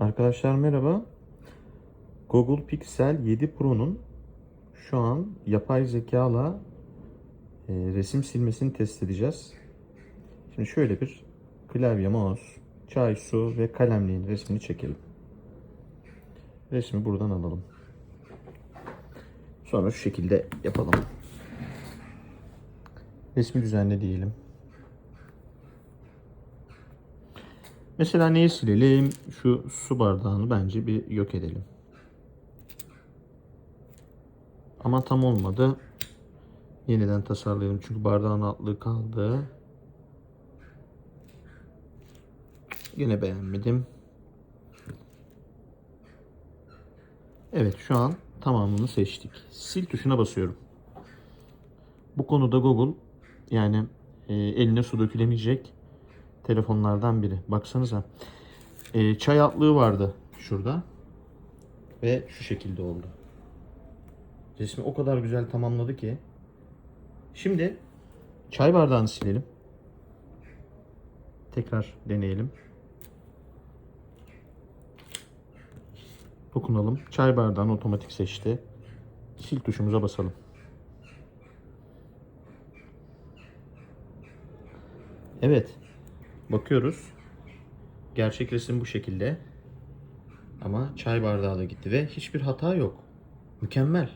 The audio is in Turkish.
Arkadaşlar merhaba. Google Pixel 7 Pro'nun şu an yapay zekayla e, resim silmesini test edeceğiz. Şimdi şöyle bir klavye, mouse, çay, su ve kalemliğin resmini çekelim. Resmi buradan alalım. Sonra şu şekilde yapalım. Resmi düzenle diyelim. Mesela neyi silelim? Şu su bardağını bence bir yok edelim. Ama tam olmadı. Yeniden tasarlayalım. Çünkü bardağın altlığı kaldı. Yine beğenmedim. Evet şu an tamamını seçtik. Sil tuşuna basıyorum. Bu konuda Google yani e, eline su dökülemeyecek telefonlardan biri. Baksanıza. E, çay altlığı vardı şurada. Ve şu şekilde oldu. Resmi o kadar güzel tamamladı ki. Şimdi çay bardağını silelim. Tekrar deneyelim. Dokunalım. Çay bardağını otomatik seçti. Sil tuşumuza basalım. Evet. Bakıyoruz. Gerçek resim bu şekilde. Ama çay bardağı da gitti ve hiçbir hata yok. Mükemmel.